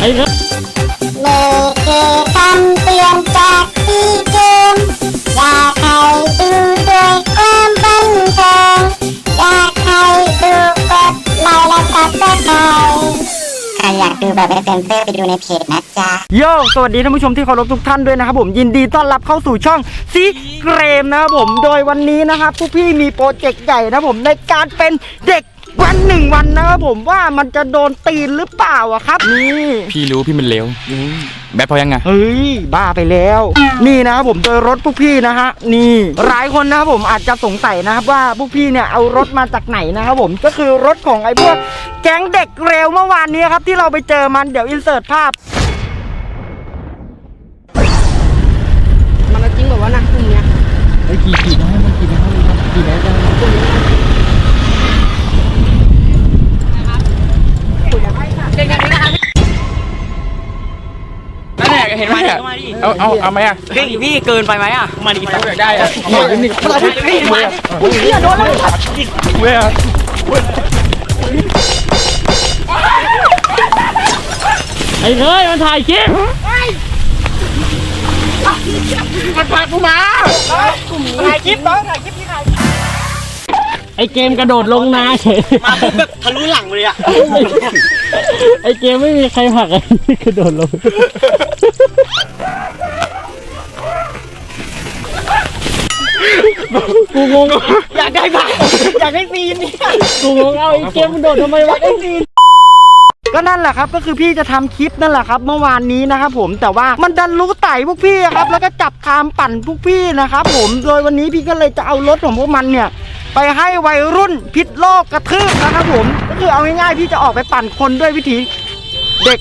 ไอ้ครับเลเกคำเตือนจากพี่เกมอยากให้ดูด้วยความบันเทิงอยากให้ดูกดไลค์และซับสไครต์ใครอยากดูแบบเต็มเสื้อไปดูในเพจนะจ๊ะ โยสวัสดีท่านผู้ชมที่เคารพทุกท่านด้วยนะครับผมยินดีต้อนรับเข้าสู่ช่องซีเกรมนะครับผมโดยวันนี้นะครับผู้พี่มีโปรเจกต์ใหญ่นะครับผมในการเป็นเด็ก วันหนึ่งวันนะครับผมว่ามันจะโดนตีนหรือเปล่าอะครับนี่พี่รู้พี่มันเลวแบทพอยังไงเฮ้ยบ้าไปแล้ว นี่นะครับผมโดยรถพวกพี่นะฮะนี่หลายคนนะครับผมอาจจะสงสัยนะครับว่าพวกพี่เนี่ยเอารถมาจากไหนนะครับผมก็คือรถของไอ้พวกแก๊งเด็กเร็วเมื่อวานนี้ครับที่เราไปเจอมันเดี๋ยวอินเสิร์ตภาพ เห็นไหมอะเอาเอาเอาไหมอะพี่พี่เกินไปไหมอะมาดิอยากได้อะเอามาดินี่เว้ยเฮียโดนแล้วเว้ยไอ้เฮ้ยมันถ่ายคลิปมันพากูมาถ่ายคลิปน้องถ่ายคลิปที่ถ่าย ไอเกมกระโดดลงนาเฉยมาปุ๊บแบบทะลุหลังเลยอะ ไอเกมไม่มีใครผลักไอ้กระโดดลง กูงง อยากได้บ้างอยากได้ซีนเนี่ยกูงงเอาไอเกมมันโดดทำไมวะได้ซีน ก็นั่นแหละครับก็คือพี่จะทำคลิปนั่นแหละครับ เมื่อวานนี้นะครับผมแต่ว่ามันดันรู้ไต่พวกพี่อะครับ แล้วก็จับทามปั่นพวกพี่นะครับผมโดยวันนี้พี่ก็เลยจะเอารถของพวกมันเนี่ย ไปให้วัยรุ่นพิษโลกกระทืบนะครับผม ก็คือเอาง่ายๆพี่จะออกไปปั่นคนด้วยวิธีเด็ก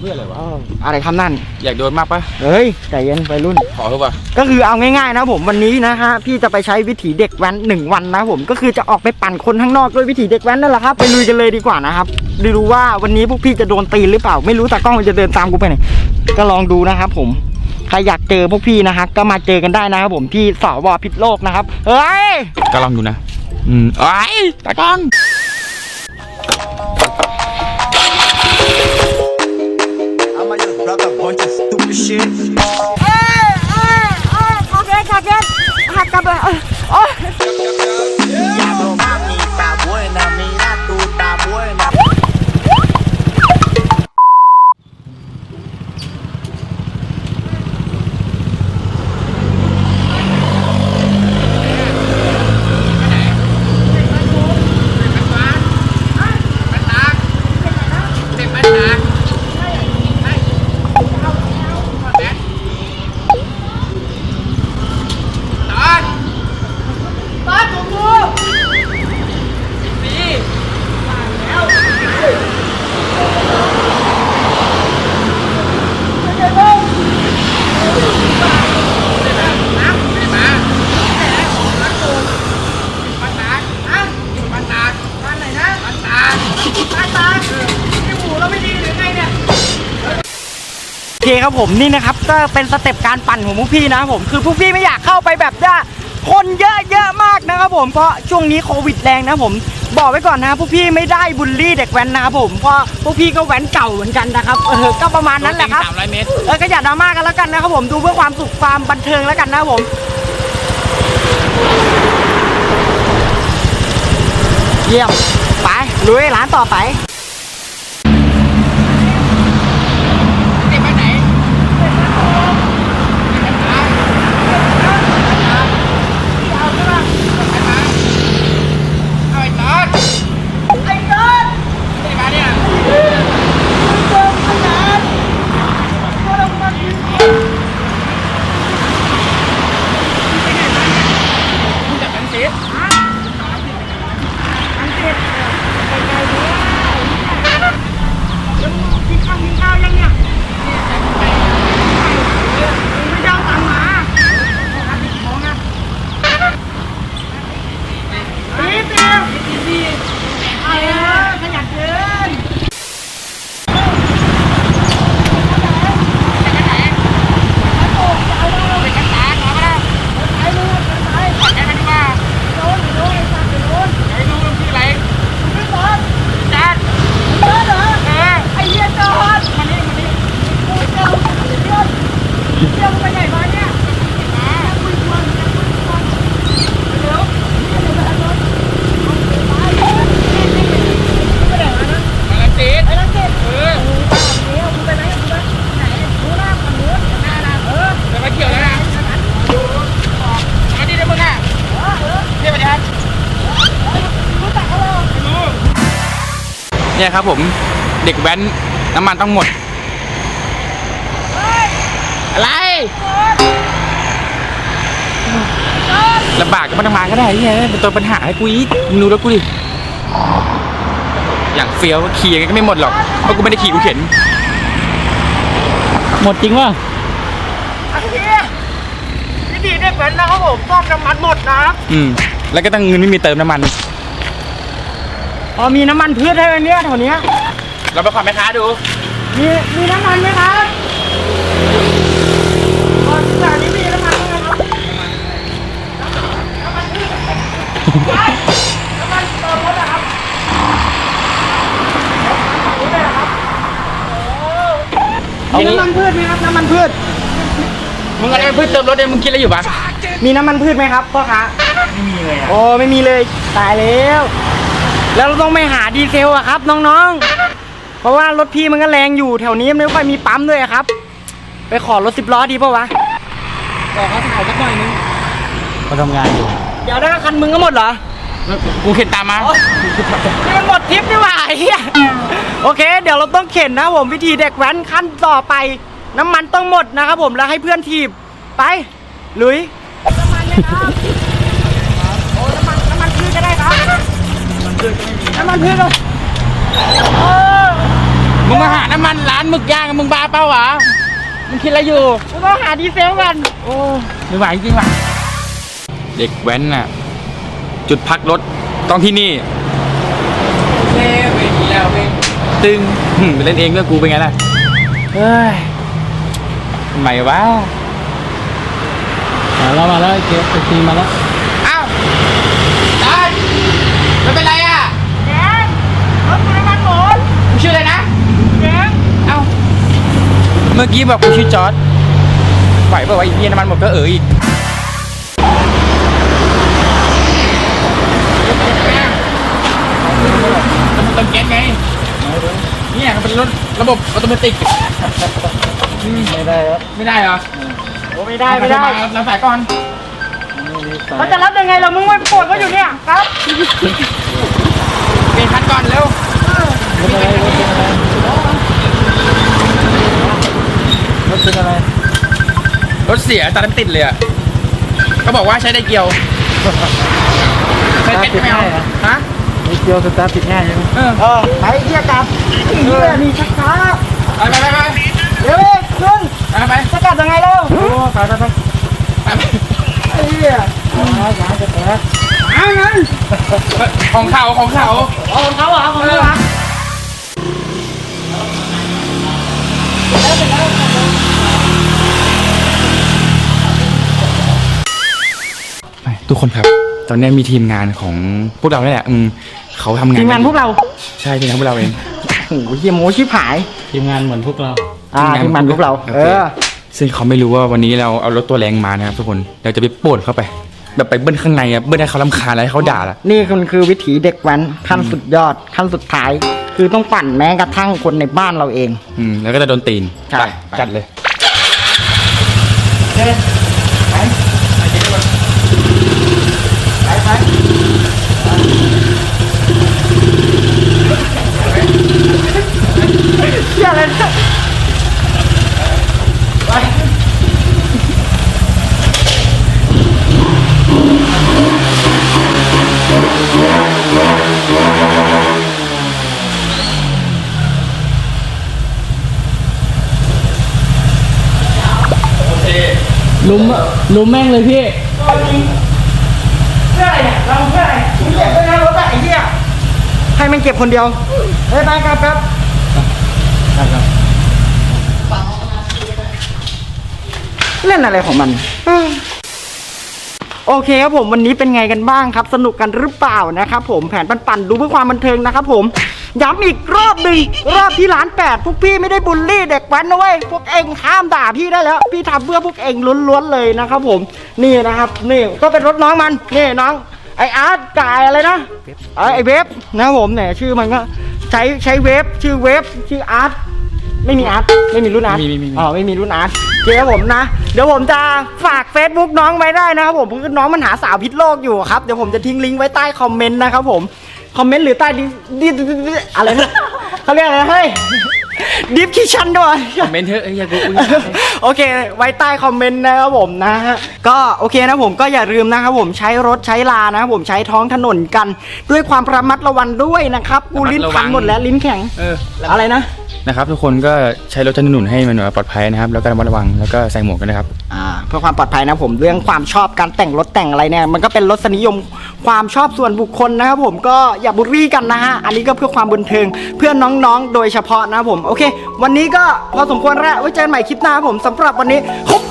เพื่ออะไรวะ อะไรคำนั่น อยากโดนมากปะเฮ้ยใจเย็นวัยรุ่น ขอเถอะปะก็คือเอาง่ายๆนะผมวันนี้นะฮะพี่จะไปใช้วิถีเด็กแว้นหนึ่งวันนะผมก็คือจะออกไปปั่นคนข้างนอกด้วยวิถีเด็กแว้นนั่นแหละครับไปลุยกันเลยดีกว่านะครับดูดูว่าวันนี้พวกพี่จะโดนตีนหรือเปล่า ไม่รู้แต่กล้องมันจะเดินตามกูไปไหนก็ลองดูนะครับผม ใครอยากเจอพวกพี่นะฮะก็มาเจอกันได้นะครับผมที่สวพิษโลกนะครับเฮ้ยก็ลองดูนะ อืมไอ้ตากล้อง I might just drop a bunch of stupid shit. เอ้ยเอ้ยเอ้ยโอเคโอเคหักกลับเลยเอ้ยโอ้ เคครับผมนี่นะครับก็เป็นสเต็ปการปั่นของพวกพี่นะครับผมคือพวกพี่ไม่อยากเข้าไปแบบว่าคนเยอะๆมากนะครับผมเพราะช่วงนี้โควิดแรงนะผมบอกไว้ก่อนนะพวกพี่ไม่ได้บูลลี่เด็กแว้นนะครับผมเพราะพวกพี่ก็แว้นเก่าเหมือนกันนะครับเออก็ประมาณนั้นแหละครับสามร้อยเมตรเออก็อย่าดราม่ากันแล้วกันนะครับผมดูเพื่อความสุขความบันเทิงแล้วกันนะครับผมเยี่ยมไปลุยร้านต่อไป เนี่ยครับผมเด็กแว้นน้ำมันต้องหมด อะไรลำบากก็ไม่ต้องมาก็ได้เนี่ยเป็นตัวปัญหาให้กูอีกมึงดูแล้วกูดิอย่างเฟี้ยวขี่ยังไงก็ไม่หมดหรอกเพราะกูไม่ได้ขี่กูเข็น หมดจริงป่ะวิธีเด็กแว้นนะครับผมซ่อมน้ำมันหมดนะครับอืมแล้วก็ต้องเงินไม่มีเติมน้ำมัน อ๋อมีน้ำมันพืชให้เนี่ยแถวเนี้ยเราไปขอแม่ค้าดูมีมีน้ำมันไหมครับอ๋อที่แถวนี้มีน้ำมันไหมครับน้ำมันพืชน้ำมันเติมรถนะครับมีน้ำมันพืชไหมครับน้ำมันพืช มึงอะไรมาเพื่อเติมรถเนี่ยมึงคิดอะไรอยู่ปะมีน้ำมันพืชไหมครับพ่อค้าไม่มีเลยโอ้ไม่มีเลยตายแล้ว แล้วเราต้องไปหาดีเซลอะครับ น้องๆ เพราะว่ารถพี่มันก็แรงอยู่แถวนี้ไม่ค่อยมีปั๊มด้วยอะครับ ไปขอรถสิบล้อดีป่าวะบอกเขาถ่ายสักหน่อยนึงเขาทำงานอยู่ เดี๋ยวนะคันมึงก็หมดเหรอ กูเข็นตามมานี่มันหมดทริปนี่หว่าไอ้เหี้ยโอเค เดี๋ยวเราต้องเข็นนะผมวิธีเด็กแว้นขั้นต่อไป น้ำมันต้องหมดนะครับผมแล้วให้เพื่อนถีบไปลุยน้ำมันเลยครับโอ้น้ำมันน้ำมันพืชก็ได้ครับ น้ำมันพืชเลยโอ้มึงมาหาน้ำมันร้านหมึกย่างมึงบ้าเปล่าวะมึงคิดอะไรอยู่กูต้องหาดีเซลกัน โอ้ไม่ไหวจริงว่ะเด็กแว้นน่ะ จุดพักรถต้องที่นี่เล่เวทีแล้วเว้ยตึงหึ่มไปเล่นเองด้วยกูเป็นไงล่ะเฮ้ยทำไมวะมาแล้วมาแล้วไอ้เก็บไปทีมาแล้วอ้าวได้ไม่เป็นไรอะ แกงรถกูน้ำมันหมด มึงชื่ออะไรนะ แกง เอ้า เมื่อกี้บอกกูชื่อจอร์ดไหวเปล่าวะไอ้เหี้ยน้ำมันหมดก็เอออีกเติมแก๊สไงเนี่ยมันเป็นรถระบบออโตเมติกไม่ได้ครับไม่ได้เหรอโอ้ไม่ได้ไม่ได้เราใส่ก่อนเขาจะรับยังไงเรามึงไม่ปวดก็อยู่เนี่ยครับเปลี่ยนคันก่อนเร็ว รถอะไรรถเป็นอะไรรถเป็นอะไร ร ถเสียตาน้ำติดเลยอะเขาบอกว่าใช้ได้เกียว ใช้เพชรไม่เอาฮะมีเกียวสตาร์ทติดง่ายใช่ไหมเออเออไปเที่ยกลับเฮียนี่ชักช้าไปไปไปไปเดี๋ยวเองขึ้นไปไปสกัดยังไงเล่าโอ้ไปไปไปไปไปไอ้เหี้ยยางจะแตกอ้าวงั้นของเขาของเขาเอาของเขาเหรอเอาของเขาเหรอ ทุกคนครับ ตอนนี้มีทีมงานของพวกเราเนี่ยแหละอืมเขาทำงานทีมงานพวกเรา ใช่ทีมงานพวกเราเอง โอ้โหเฮียโมชิบหาย ทีมงานเหมือนพวกเรา อ่าทีมงานพวกเราโอเอเคอซึ่งเขาไม่รู้ว่าวันนี้เราเอารถตัวแรงมานะครับทุกคนเราจะไปปวดเข้าไป แบบไปเบิ้ลข้างในอะเบิ้ลให้เขาลำคาญแล้วให้เขาด่าละนี่คือคือวิถีเด็กแว้นขั้นสุดยอดขั้นสุดท้าย คือต้องปั่นแม้กระทั่งคนในบ้านเราเอง อืมแล้วก็จะโดนตีนใช่ ไปจัดเลย เชี่ยอะไรเนี่ย ลุมลุมแม่งเลยพี่เพื่ออะไรเนี่ยเราเพื่ออะไรมึงเก็บไว้ในรถอะไอ้เหี้ยให้มันเก็บคนเดียวเฮ้ยไปครับครับเล่นอะไรของมันโอเคครับผมวันนี้เป็นไงกันบ้างครับ สนุกกันหรือเปล่านะครับผมแผนปั่นๆดูเพื่อความบันเทิงนะครับผม ย้ำอีกรอบหนึ่งรอบที่ร้านแปดพวกพี่ไม่ได้บูลลี่เด็กแว้นนะเว้ยพวกเองห้ามด่าพี่ได้แล้ว พี่ทำเพื่อพวกเองล้วนๆเลยนะครับผมนี่นะครับนี่ก็เป็นรถน้องมันนี่น้องไออาร์ตกายอะไรนะเอ้ยไอเวฟนะครับผมเนี่ยชื่อมันก็ใช้ใช้เวฟชื่อเวฟชื่ออาร์ตไม่มีอาร์ตไม่มีรุ่นอาร์ตไม่มีไม่มีอ๋อไม่มีรุ่นอาร์ตโอเคครับผมนะ เดี๋ยวผมจะฝาก Facebook น้องไว้ได้นะครับผมคือน้องมันหาสาวพิษโลกอยู่ครับ เดี๋ยวผมจะทิ้งลิงก์ไว้ใต้คอมเมนต์นะครับผม คอมเมนต์หรือใต้ดิดิดิดิดิอะไรนะเขาเรียกอะไรนะเฮ้ย ดิฟคิชันด้วยคอมเมนต์เถอะเอ้ยอย่ากูกูโอเค ไว้ใต้คอมเมนต์นะครับผมนะฮะก็โอเคนะผมก็อย่าลืมนะครับผมใช้รถใช้ลานะครับผมใช้ท้องถนนกัน ด้วยความระมัดระวังด้วยนะครับกูลิ้นพันหมดแล้วลิ้นแข็งเอออะไรนะนะครับทุกคนก็ใช้รถใช้ถนนให้มันปลอดภัยนะครับ แล้วก็ระมัดระวังแล้วก็ใส่หมวกกันนะครับอ่าเพื่อความปลอดภัยนะผมเรื่องความชอบการแต่งรถแต่งอะไรเนี่ยมันก็เป็นรสนิยมความชอบส่วนบุคคลนะครับผมก็อย่าบุรี่กันนะฮะอันนี้ก็เพื่อความบันเทิงเพื่อน้องๆ โดยเฉพาะนะครับผมโอโอเค วันนี้ก็พอสมควรแล้วไว้เจอกันใหม่คลิปหน้าครับผมสำหรับวันนี้คุบ